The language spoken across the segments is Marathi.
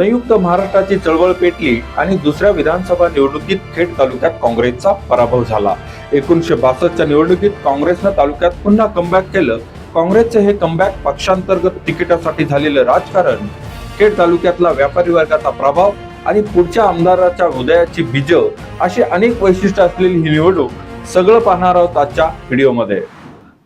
संयुक्त महाराष्ट्राची चळवळ पेटली आणि दुसऱ्या विधानसभा निवडणुकीत खेड तालुक्यात काँग्रेसचा पराभव झाला. एकोणीशे बासष्टच्या निवडणुकीत काँग्रेसनं तालुक्यात पुन्हा कमबॅक केलं. काँग्रेसचे हे कमबॅक पक्षांतर्गत तिकिटासाठी झालेलं राजकारण खेड तालुक्यातला व्यापारी वर्गाचा प्रभाव आणि पुढच्या आमदाराच्या हृदयाची बीज अशी अनेक वैशिष्ट्य असलेली ही निवडणूक सगळं पाहणार आहोत आजच्या व्हिडिओमध्ये.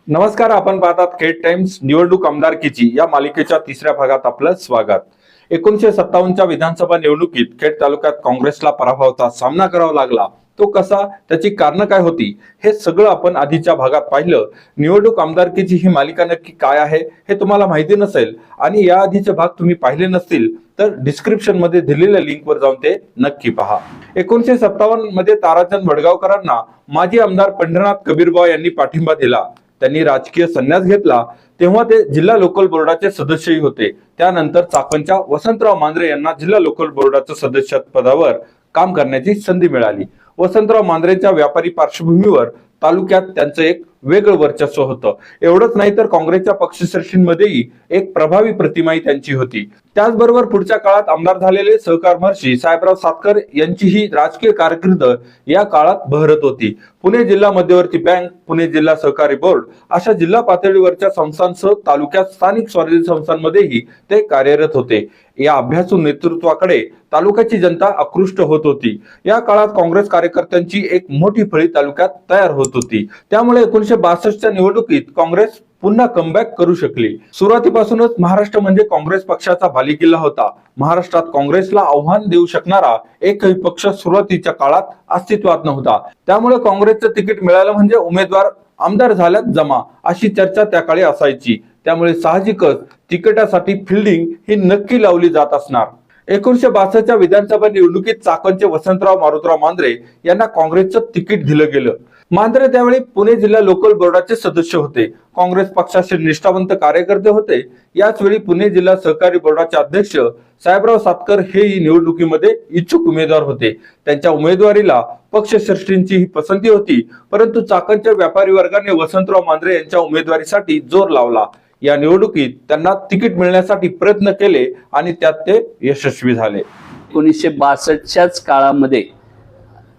नमस्कार आपण पाहतात खेड टाइम्स निवडणूक आमदारकीची. या मालिकेच्या तिसऱ्या भागात आपलं स्वागत. एकोणीशे सत्तावन्नच्या विधानसभा निवडणुकीत खेड तालुक्यात काँग्रेसला पराभवाचा सामना करावा लागला. तो कसा त्याची कारणं काय होती हे सगळं आपण आधीच्या भागात पाहिलं. निवडणूक आमदारकीची ही मालिका नक्की काय आहे हे तुम्हाला माहिती नसेल आणि या आधीचे भाग तुम्ही पाहिले नसतील तर डिस्क्रिप्शनमध्ये दिलेल्या लिंकवर जाऊन ते नक्की पहा. एकोणीशे सत्तावन्नमध्ये ताराचंद वडगावकरांना माजी आमदार पंढरनाथ कबीरबाव यांनी पाठिंबा दिला. त्यांनी राजकीय संन्यास घेतला. तेव्हा ते जिल्हा लोकल बोर्डाचे सदस्यही होते. त्यानंतर चाकणच्या वसंतराव मांजरे यांना जिल्हा लोकल बोर्डाच्या सदस्य पदावर काम करण्याची संधी मिळाली. वसंतराव मांजरेच्या व्यापारी पार्श्वभूमीवर तालुक्यात त्यांचं एक वेगळं वर्चस्व होतं. एवढंच नाही तर काँग्रेसच्या पक्षश्रेष्ठींमध्येही एक प्रभावी प्रतिमाही त्यांची होती. त्याचबरोबर पुढच्या काळात आमदार झालेले सहकार महर्षी साहेबराव सातकर यांचीही राजकीय कारकीर्द या काळात बहरत होती. पुणे जिल्हा मध्यवर्ती बँक पुणे जिल्हा सहकारी बोर्ड अशा जिल्हा पातळीवरच्या संस्थांसह तालुक्यात स्थानिक स्वराज्य संस्थांमध्येही ते कार्यरत होते. या अभ्यासू नेतृत्वाकडे तालुक्याची जनता आकृष्ट होत होती. या काळात काँग्रेस कार्यकर्त्यांची एक मोठी फळी तालुक्यात तयार होत होती. त्यामुळे एकोणीशे बासष्टच्या निवडणुकीत काँग्रेस पुन्हा कमबॅक करू शकली. सुरुवातीपासूनच महाराष्ट्र म्हणजे काँग्रेस पक्षाचा भालीकिल्ला होता. महाराष्ट्रात काँग्रेसला आव्हान देऊ शकणारा एकही पक्ष सुरुवातीच्या काळात अस्तित्वात नव्हता. त्यामुळे काँग्रेसचं तिकीट मिळालं म्हणजे उमेदवार आमदार झाल्यात जमा अशी चर्चा त्या काळी असायची. त्यामुळे साहजिकच तिकिटासाठी फिल्डिंग ही नक्की लावली जात असणार. एकोणीशे बासष्टच्या विधानसभा निवडणुकीत चाकणचे वसंतराव मारुतराव मांद्रे यांना काँग्रेसचं तिकीट दिलं गेलं. मांजरे त्यावेळी पुणे जिल्हा लोकल बोर्डाचे सदस्य होते. काँग्रेस पक्षाचे निष्ठावंत कार्यकर्ते होते. याच वेळी पुणे जिल्हा सहकारी बोर्डाचे अध्यक्ष साहेबराव सातकर हेही निवडणुकीमध्ये इच्छुक उमेदवार होते. त्यांच्या उमेदवारीला पक्षश्रेष्ठींची ही पसंती होती. परंतु चाकणच्या व्यापारी वर्गाने वसंतराव मांजरे यांच्या उमेदवारीसाठी जोर लावला. या निवडणुकीत त्यांना तिकीट मिळण्यासाठी प्रयत्न केले आणि त्यात ते यशस्वी झाले. एकोणीसशे बासष्टच्याच काळामध्ये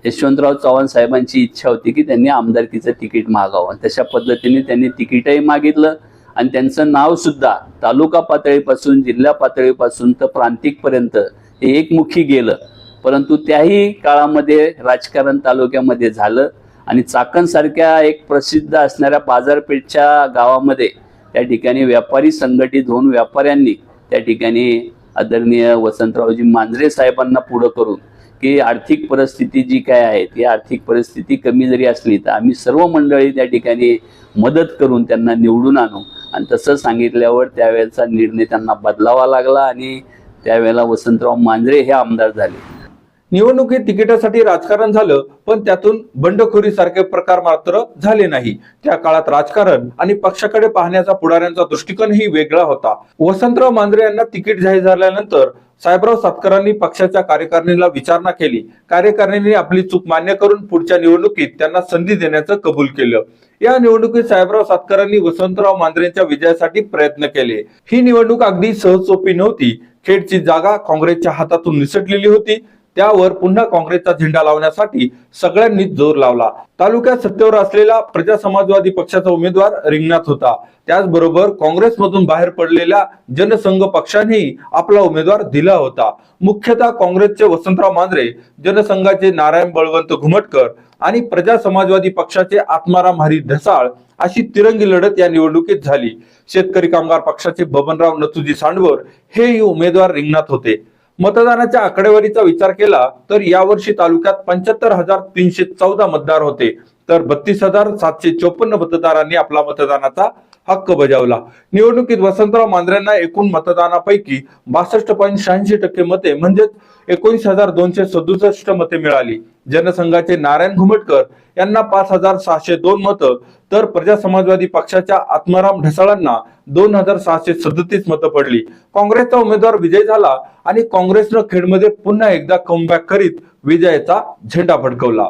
यशवंतराव चव्हाण साहेबांची इच्छा होती की त्यांनी आमदारकीचं तिकीट मागावं. तशा पद्धतीने त्यांनी तिकीटही मागितलं. आणि त्यांचं नाव सुद्धा तालुका पातळीपासून जिल्हा पातळीपासून तर प्रांतिकपर्यंत हे एकमुखी गेलं. परंतु त्याही काळामध्ये राजकारण तालुक्यामध्ये झालं. आणि चाकणसारख्या एक प्रसिद्ध असणाऱ्या बाजारपेठच्या गावामध्ये त्या ठिकाणी व्यापारी संघटित होऊन व्यापाऱ्यांनी त्या ठिकाणी आदरणीय वसंतरावजी मांजरे साहेबांना पुढं करून की आर्थिक परिस्थिती जी काय आहे ती आर्थिक परिस्थिती कमी जरी असली तर आम्ही सर्व मंडळी त्या ठिकाणी मदत करून त्यांना निवडून आणू. आणि तसं सांगितल्यावर त्यावेळेचा निर्णय त्यांना बदलावा लागला आणि त्यावेळेला वसंतराव मांजरे हे आमदार झाले. निवडणुकीत तिकिटासाठी राजकारण झालं पण त्यातून बंडखोरी सारखे प्रकार मात्र झाले नाही. त्या काळात राजकारण आणि पक्षाकडे पाहण्याचा पुढाऱ्यांचा दृष्टिकोनही वेगळा होता. वसंतराव मांजरे यांना तिकीट जाहीर झाल्यानंतर साहेबराव सातकरांनी पक्षाच्या कार्यकारिणीला विचारणा केली. कार्यकारिणीने आपली चूक मान्य करून पुढच्या निवडणुकीत त्यांना संधी देण्याचं कबूल केलं. या निवडणुकीत साहेबराव सातकरांनी वसंतराव मांजरेंच्या विजयासाठी प्रयत्न केले. ही निवडणूक अगदी सहज सोपी नव्हती. खेडची जागा काँग्रेसच्या हातातून निसटलेली होती. त्यावर पुन्हा काँग्रेसचा झेंडा लावण्यासाठी सगळ्यांनी जोर लावला. तालुक्यात सत्तेवर असलेला प्रजा समाजवादी पक्षाचा उमेदवार रिंगणात होता. त्याचबरोबर काँग्रेसमधून बाहेर पडलेल्या जनसंघ पक्षानेही आपला उमेदवार दिला होता. मुख्यतः काँग्रेसचे वसंतराव मांजरे जनसंघाचे नारायण बळवंत घुमटकर आणि प्रजा समाजवादी पक्षाचे आत्माराम हरी ढसाळ अशी तिरंगी लढत या निवडणुकीत झाली. शेतकरी कामगार पक्षाचे बबनराव नथुजी सांडवर हेही उमेदवार रिंगणात होते. मतदानाच्या आकडेवारीचा विचार केला तर यावर्षी तालुक्यात पंच्याहत्तर हजार तीनशे चौदा मतदार होते. तर बत्तीस हजार सातशे चोपन्न मतदारांनी आपला मतदानाचा हक्क बजावला. निवडणुकीत वसंतराव मांजरेंना एकूण मतदानापैकी बासष्ट पॉईंट शहाऐंशी टक्के मते म्हणजेच एकोणीस हजार दोनशे सदुसष्ट मते मिळाली. जनसंघाचे नारायण घुमटकर यांना पाच हजार सहाशे दोन मतं तर प्रजा समाजवादी पक्षाच्या आत्माराम ढसाळांना दोन हजार सहाशे सदतीस मतं पडली. काँग्रेसचा उमेदवार विजय झाला आणि काँग्रेसनं खेडमध्ये पुन्हा एकदा कमबॅक करीत विजयाचा झेंडा फडकवला.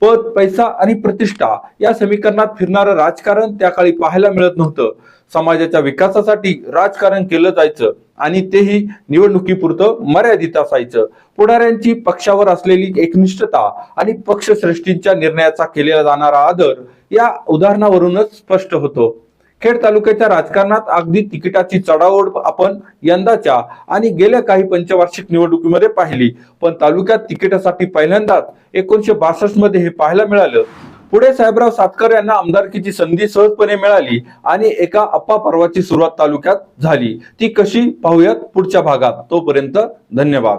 पद पैसा आणि प्रतिष्ठा या समीकरणात फिरणारं राजकारण त्या काळी पाहायला मिळत नव्हतं. समाजाच्या विकासासाठी राजकारण केलं जायचं आणि तेही निवडणुकीपुरतं मर्यादित असायचं. पुढाऱ्यांची पक्षावर असलेली एकनिष्ठता आणि पक्षश्रेष्ठींच्या निर्णयाचा केलेला जाणारा आदर या उदाहरणावरूनच स्पष्ट होतो. खेड तालुक्याच्या राजकारणात अगदी तिकिटाची चढाओढ आपण यंदाच्या आणि गेल्या काही पंचवार्षिक निवडणुकीमध्ये पाहिली. पण तालुक्यात तिकिटासाठी पहिल्यांदाच एकोणीशे बासष्टमध्ये हे पाहायला मिळालं. पुढे साहेबराव सातकर यांना आमदारकीची संधी सहजपणे मिळाली आणि एका अप्पा पर्वाची सुरुवात तालुक्यात झाली. ती कशी पाहूयात पुढच्या भागात. तोपर्यंत धन्यवाद.